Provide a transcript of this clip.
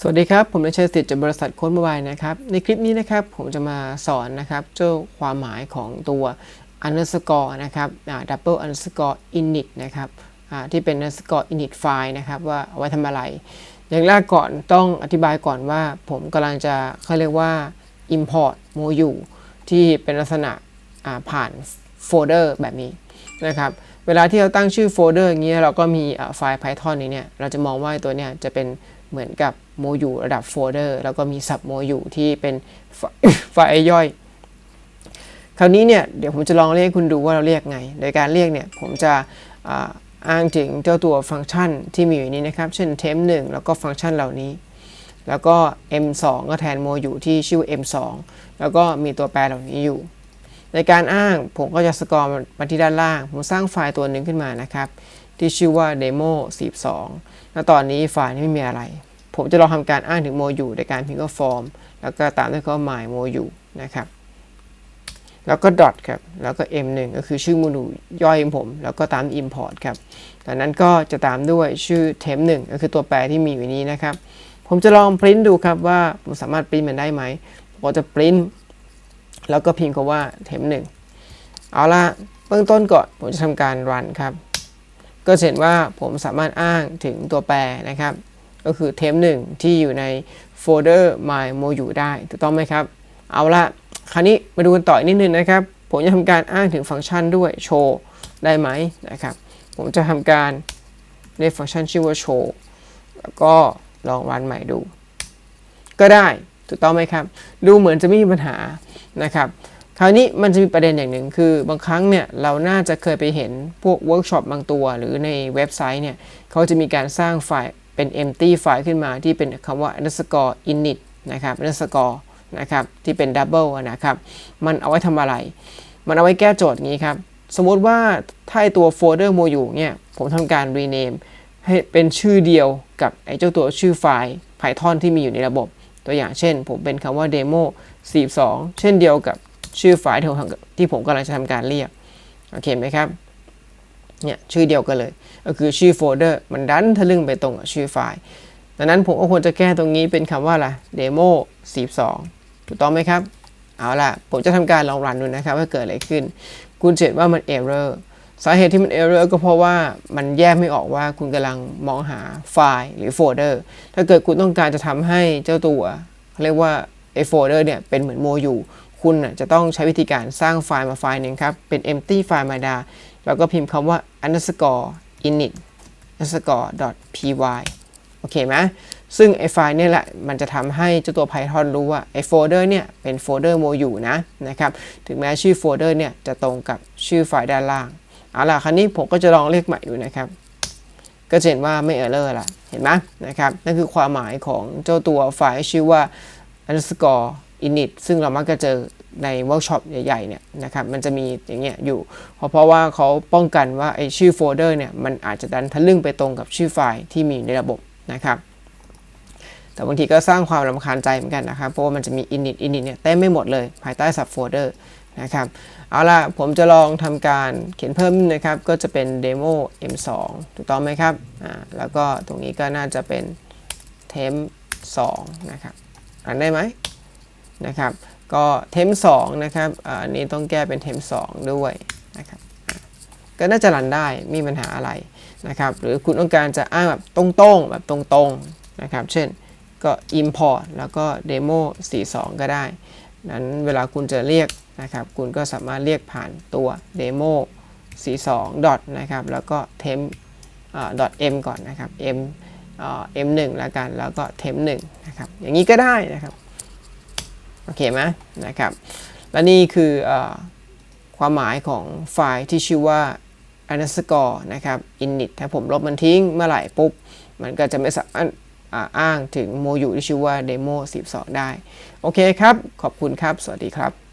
สวัสดีครับ ผมนายชัยสิทธิ์จากบริษัทโค้ดมบายนะครับ ในคลิปนี้นะครับผมจะมาสอนนะครับเจ้าความหมายของตัว underscore นะครับ double underscore init นะครับที่เป็น underscore init file นะครับ ว่าเอาไว้ทำอะไร อย่างแรกก่อนต้องอธิบายก่อนว่า ผมกำลังจะเขาเรียกว่า import module ที่เป็นลักษณะผ่านโฟลเดอร์แบบนี้นะครับเวลาที่เราตั้งชื่อโฟลเดอร์อย่างเงี้ยเราก็มีไฟล์ Python นี้เนี่ยเราจะมองว่าตัวเนี้ยจะเป็นเหมือนกับ โมยูระดับโฟลเดอร์แล้วก็มีสับโมยูที่เป็นไฟล์ย่อย คราวนี้เนี่ยเดี๋ยวผมจะลองเรียกคุณดูว่าเราเรียกไง โดยการเรียกเนี่ยผมจะอ้างถึงเจ้าตัวฟังก์ชันที่มีอยู่นี้นะครับ เช่น temp 1แล้วก็ฟังก์ชันเหล่านี้ แล้วก็ m2 ก็แทนโมยูที่ชื่อ m2 แล้วก็มีตัวแปรเหล่านี้อยู่ ในการอ้างผมก็จะสกอร์มาที่ด้านล่าง ผมสร้างไฟล์ตัวหนึ่งขึ้นมานะครับ ที่ชื่อว่า demo 42 แล้วตอนนี้ไฟล์นี้ไม่มีอะไร ผมจะลองทำการอ้างถึงโมยูในการพิมพ์ก็ form แล้วก็ตามด้วยก็ my โมยูนะครับแล้วก็ dot ครับ แล้วก็ m1 ก็คือชื่อโมดูลย่อยของผม แล้วก็ตาม import ครับจากนั้นก็จะตามด้วยชื่อ temp1 ก็คือตัวแปรที่มีอยู่นี้นะครับ ผมจะลอง print ดูครับว่าผมสามารถ print มันได้ไหมผมจะ print แล้วก็พิมพ์คำว่า temp1 เอาละเบื้องต้นก่อนผมจะทำการ run ครับ ก็เห็นว่าผมสามารถอ้างถึงตัวแปรนะครับ ก็คือ temp1 ที่อยู่ในโฟลเดอร์ my module ได้ถูกต้องไหมครับ เอาละคราวนี้มาดูกันต่ออีกนิดนึงนะครับ ผมจะทำการอ้างถึงฟังก์ชันด้วย show ได้ไหมนะครับ ผมจะทำการเรียกฟังก์ชันชื่อว่า show แล้วก็ลองรันใหม่ดู ก็ได้ถูกต้องไหมครับ ดูเหมือนจะไม่มีปัญหานะครับคราวนี้มันจะมีประเด็นอย่างหนึ่งคือบางครั้งเนี่ยเราน่าจะเคยไปเห็นพวกเวิร์กช็อปบางตัว หรือในเว็บไซต์เนี่ยเขาจะมีการสร้างไฟล์ เป็น empty ไฟล์ขึ้นมาที่เป็นคำว่า underscore init นะครับ underscore นะครับที่เป็น double นะครับมันเอาไว้ทำอะไร มันเอาไว้แก้โจทย์นี้ครับสมมติว่าถ้าไอตัวโฟลเดอร์โมอยู่เนี่ยผมทำการ rename ให้เป็นชื่อเดียวกับไอ้เจ้าตัวชื่อไฟล์ Python ที่มีอยู่ในระบบ ตัวอย่างเช่น ผมเป็นคำว่า demo 42 เช่นเดียวกับชื่อไฟล์ที่ผมทำที่ผมกำลังจะทำการเรียก โอเคไหมครับ เนี่ยชื่อเดียวกันเลย ก็คือชื่อโฟลเดอร์มันดันทะลึ่งไปตรงกับชื่อไฟล์ดังนั้นผมก็ควรจะแก้ตรงนี้เป็นคำว่าอะไร demo 42 ถูกต้องไหมครับ เอาล่ะ ผมจะทำการลองรันดูนะครับ ว่าเกิดอะไรขึ้น คุณเห็นว่ามัน error สาเหตุที่มัน error ก็เพราะว่ามันแยกไม่ออกว่าคุณกำลังมองหาไฟล์หรือโฟลเดอร์ถ้าเกิดคุณต้องการจะทำให้เจ้าตัวเรียกว่าไอโฟลเดอร์เนี่ยเป็นเหมือนโมยูคุณจะต้องใช้วิธีการสร้างไฟล์มาไฟล์หนึ่งครับ เป็น empty ไฟล์มาดา แล้วก็พิมพ์คำว่า underscore init underscore py โอเคไหมซึ่งไอไฟล์เนี่ยแหละ มันจะทำให้เจ้าตัว Python รู้ว่าไอโฟลเดอร์เนี่ยเป็นโฟลเดอร์โมอยู่นะนะครับ ถึงแม้ชื่อโฟลเดอร์เนี่ยจะตรงกับชื่อไฟล์ด้านล่าง เอาล่ะ คราวนี้ผมก็จะลองเรียกใหม่ดูนะครับ ก็เห็นว่าไม่เออร์เลอร์ละเห็นไหมนะครับ นั่นคือความหมายของเจ้าตัวไฟล์ชื่อว่า underscore init ซึ่งเรามักจะเจอ ในเวิร์กช็อปใหญ่ๆเนี่ยนะครับมันจะมีอย่างเงี้ยอยู่ เพราะเพราะว่าเขาป้องกันว่าไอชื่อโฟลเดอร์เนี่ยมันอาจจะดันทะลึ่งไปตรงกับชื่อไฟล์ที่มีในระบบนะครับแต่บางทีก็สร้างความรำคาญใจเหมือนกันนะครับ เพราะว่ามันจะมี init init เนี่ยเต็มไม่หมดเลยภายใต้ sub folder นะครับเอาล่ะ ผมจะลองทำการเขียนเพิ่มนะครับ ก็จะเป็น demo m2 ถูกต้องไหมครับอ่าแล้วก็ตรงนี้ก็น่าจะเป็น temp 2นะครับอ่านได้ไหมนะครับ ก็ temp 2นะครับอันนี้ต้องแก้เป็น temp 2ด้วยนะครับก็น่าจะรันได้ไมมีปัญหาอะไรนะครับหรือคุณต้องการจะอ้างแบบตรงๆ แบบตรงๆนะครับเช่นก็ import แล้วก็ demo 42 ก็ได้ นั้นเวลาคุณจะเรียกนะครับ คุณก็สามารถเรียกผ่านตัว demo 42 dot นะครับ แล้วก็ temp dot m ก่อนนะครับ m m 1แล้วกัน แล้วก็ temp 1นะครับ อย่างนี้ก็ได้นะครับ โอเคไหมนะครับ และนี่คืออความหมายของไฟล์ที่ชื่อว่า underscore นะครับ init ถ้าผมลบมันทิ้งเมื่อไหร่ปุ๊บ มันก็จะไม่สามารถอ้างถึงโมยูที่ชื่อว่า demo 12 ได้ โอเคครับ ขอบคุณครับ สวัสดีครับ